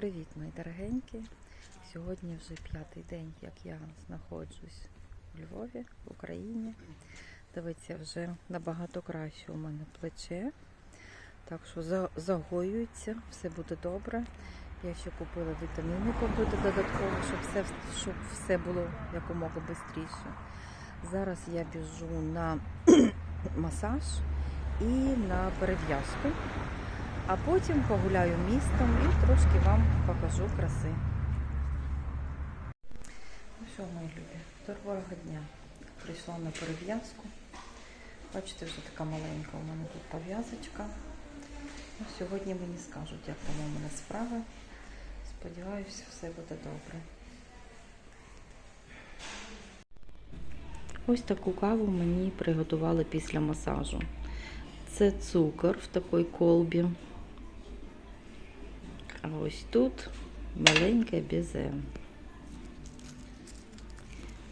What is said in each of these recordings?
Привіт, мої дорогенькі. Сьогодні вже п'ятий день, як я знаходжусь у Львові, в Україні. Дивіться, вже набагато краще у мене плече. Так що загоюється, все буде добре. Я ще купила вітаміни побити додатково, щоб все, щоб все було якомога швидше. Зараз я біжу на масаж і на перев'язку. А потім погуляю містом і трошки вам покажу краси. Ну що, мої любі, доброго дня. Прийшла на перев'язку. Бачите, вже така маленька у мене тут пов'язочка. Ну, сьогодні мені скажуть, як там у мене справи. Сподіваюся, все буде добре. Ось таку каву мені приготували після масажу. Це цукор в такій колбі. А ось тут маленьке бізе.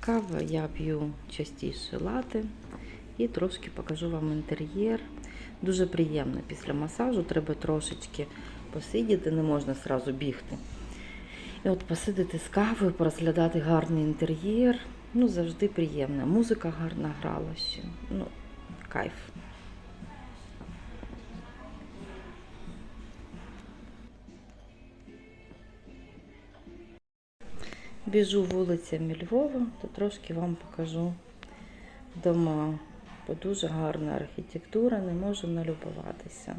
Кава я п'ю частіше лати і трошки покажу вам інтер'єр. Дуже приємно після масажу, треба трошечки посидіти, не можна одразу бігти. І от посидити з кавою, порозглядати гарний інтер'єр. Ну, завжди приємно. Музика гарна грала ще. Ну, кайф. Біжу вулицями Львова, то трошки вам покажу дома. Бо дуже гарна архітектура, не можу налюбуватися.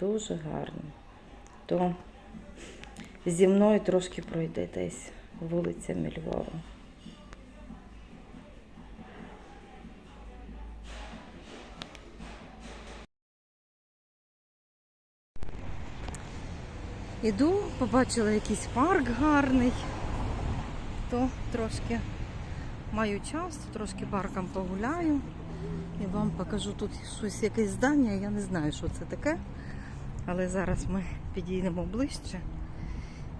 Дуже гарно. То зі мною трошки пройдетесь вулицями Львова. Іду, побачила якийсь парк гарний, то трошки маю час, трошки парком погуляю і вам покажу тут щось, якесь здання, я не знаю, що це таке, але зараз ми підійдемо ближче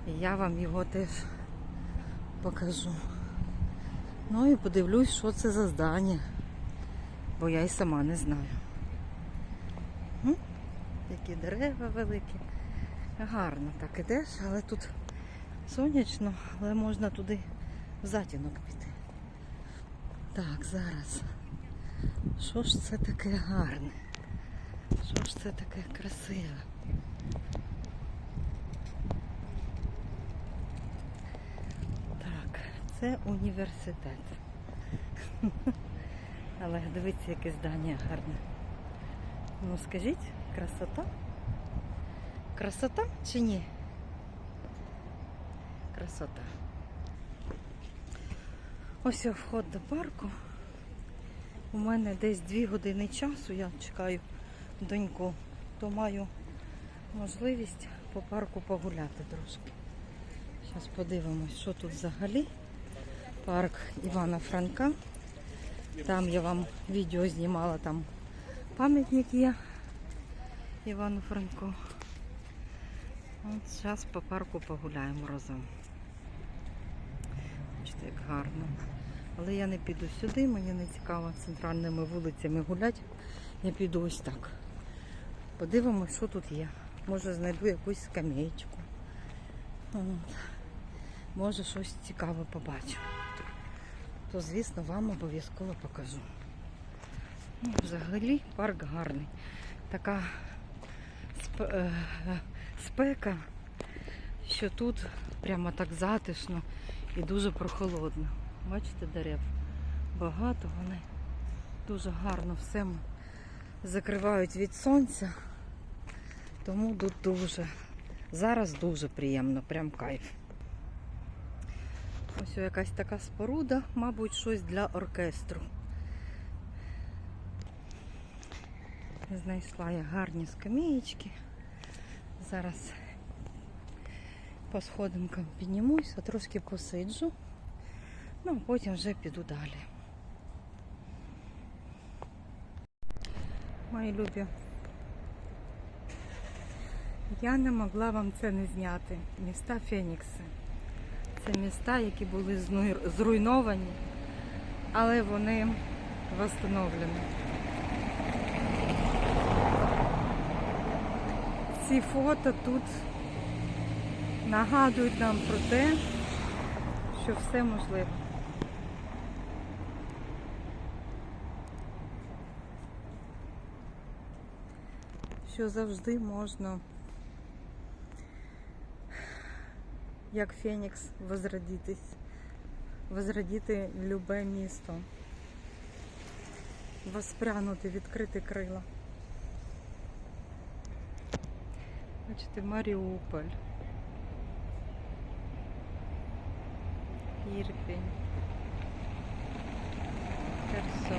і я вам його теж покажу. Ну і подивлюсь, що це за здання, бо я і сама не знаю. Які дерева великі. Гарно так ідеш, але тут сонячно, але можна туди в затінок піти. Так, зараз. Що ж це таке гарне? Що ж це таке красиве? Так, це університет. Але дивіться, яке здання гарне. Ну скажіть, красота? Красота чи ні? Красота. Ось вход до парку. У мене десь дві години часу, я чекаю доньку, то маю можливість по парку погуляти трошки. Зараз подивимось, що тут взагалі. Парк Івана Франка. Там я вам відео знімала, там пам'ятник є Івану Франку. От зараз по парку погуляємо разом. Бачите, як гарно. Але я не піду сюди, мені не цікаво центральними вулицями гуляти. Я піду ось так. Подивимось, що тут є. Може знайду якусь скамеєчку. От. Може щось цікаве побачу. То, звісно, вам обов'язково покажу. Ну, взагалі парк гарний. Така е, спека, що тут прямо так затишно і дуже прохолодно. Бачите, дерев багато, вони дуже гарно все закривають від сонця. Тому тут дуже, зараз дуже приємно, прям кайф. Ось якась така споруда, мабуть, щось для оркестру. Знайшла я гарні скамеєчки. Зараз по сходинкам піднімуся, трошки посиджу, ну а потім вже піду далі. Мої любі, я не могла вам це не зняти. Міста Фенікси. Це міста, які були зруйновані, але вони встановлені. Ці фото тут нагадують нам про те, що все можливо. Що завжди можна, як Фенікс, возродитись, возродити любе місто, воспрянути, відкрити крила. Бачите, Маріуполь. Ірпінь. Херсон.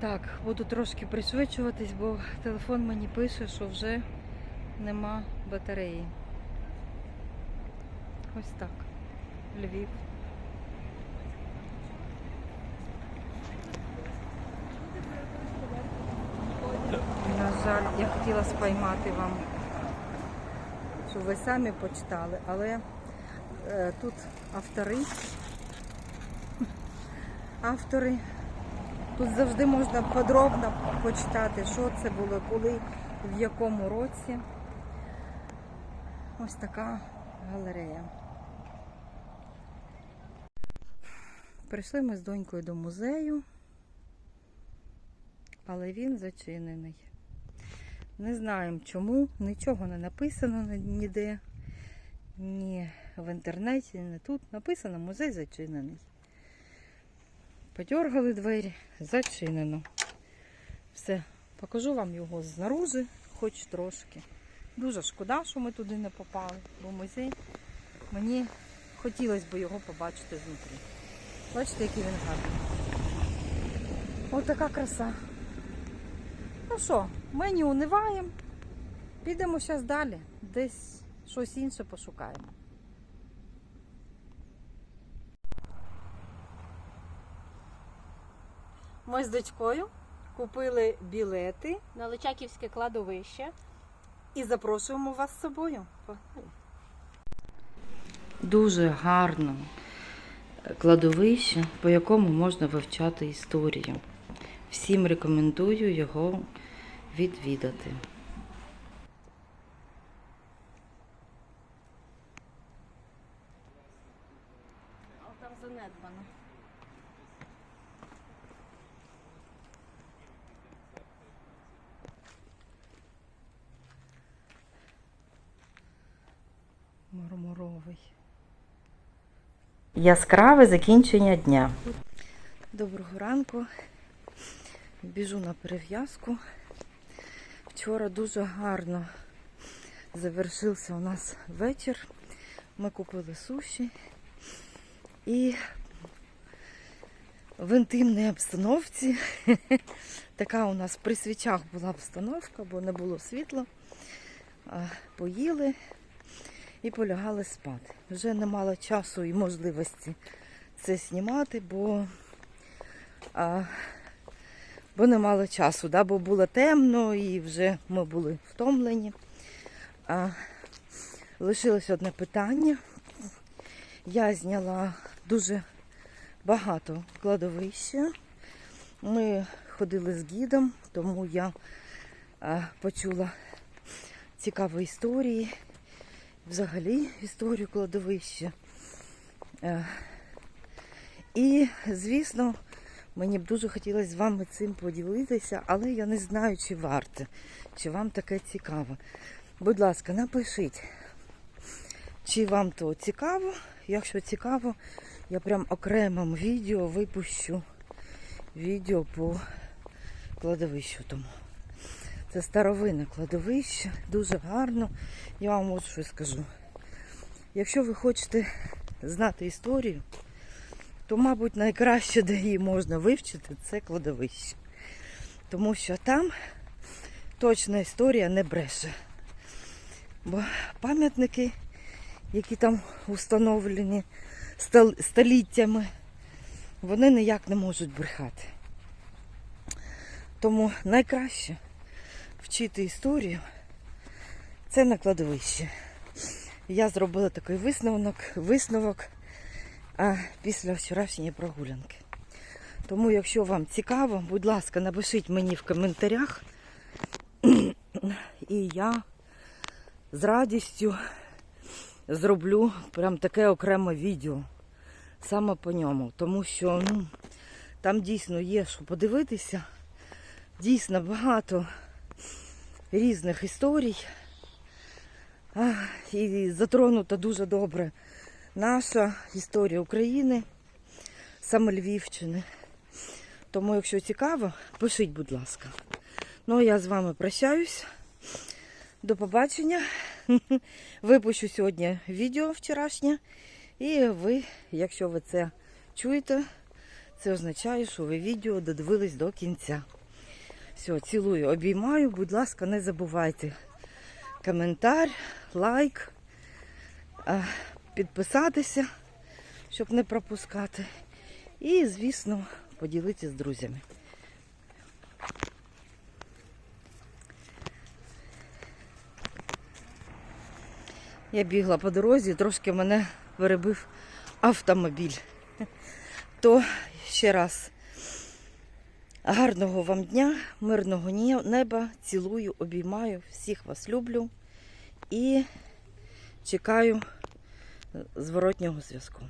Так, буду трошки пришвидшуватись, бо телефон мені пише, що вже нема батареї. Ось так. Львів. На жаль, я хотіла спіймати вам, щоб ви самі почитали, але е, тут автори. Автори. Тут завжди можна подробно почитати, що це було, коли, в якому році. Ось така галерея. Прийшли ми з донькою до музею, але він зачинений. Не знаємо чому, нічого не написано ніде, ні в інтернеті, ні тут. Написано музей зачинений. Подергали двері, зачинено. Все, покажу вам його знаружи, хоч трошки. Дуже шкода, що ми туди не попали, бо музей мені хотілося б його побачити знутрі. Бачите, який він гарний. Ось така краса. Ну що, ми не униваємо. Підемо зараз далі. Десь щось інше пошукаємо. Ми з дочкою купили білети на Личаківське кладовище. і запрошуємо вас з собою. Дуже гарно кладовище, по якому можна вивчати історію. Всім рекомендую його відвідати. Там занедбано. Мармуровий. Яскраве закінчення дня. Доброго ранку. Біжу на перев'язку. Вчора дуже гарно завершився у нас вечір. Ми купили суші і в інтимній обстановці. Така у нас при свічах була обстановка, бо не було світла. Поїли і полягали спати. Вже не мало часу і можливості це знімати, бо, бо не мало часу, да? бо було темно і вже ми були втомлені. А, лишилось одне питання. Я зняла дуже багато кладовища. Ми ходили з гідом, тому я а, почула цікаві історії взагалі історію кладовища. Е, І, звісно, мені б дуже хотілося з вами цим поділитися, але я не знаю, чи варто, чи вам таке цікаво. Будь ласка, напишіть, чи вам то цікаво. Якщо цікаво, я прям окремим відео випущу відео по кладовищу тому. Це старовинне кладовище, дуже гарно. Я вам от що скажу. Якщо ви хочете знати історію, то, мабуть, найкраще, де її можна вивчити, це кладовище. Тому що там точна історія не бреше. Бо пам'ятники, які там установлені стол- століттями, вони ніяк не можуть брехати. Тому найкраще вчити історію це на кладовищі. Я зробила такий висновок, висновок після вчорашньої прогулянки. Тому, якщо вам цікаво, будь ласка, напишіть мені в коментарях. І я з радістю зроблю прям таке окреме відео саме по ньому. Тому що ну, там дійсно є що подивитися. Дійсно багато різних історій. І затронута дуже добре наша історія України, саме Львівщини. Тому, якщо цікаво, пишіть, будь ласка. Ну, а я з вами прощаюсь. До побачення. Випущу сьогодні відео вчорашнє. І ви, якщо ви це чуєте, це означає, що ви відео додивились до кінця. Все, цілую, обіймаю. Будь ласка, не забувайте коментар, лайк, підписатися, щоб не пропускати. І, звісно, поділитися з друзями. Я бігла по дорозі, трошки мене перебив автомобіль. То ще раз гарного вам дня, мирного неба, цілую, обіймаю, всіх вас люблю і чекаю зворотнього зв'язку.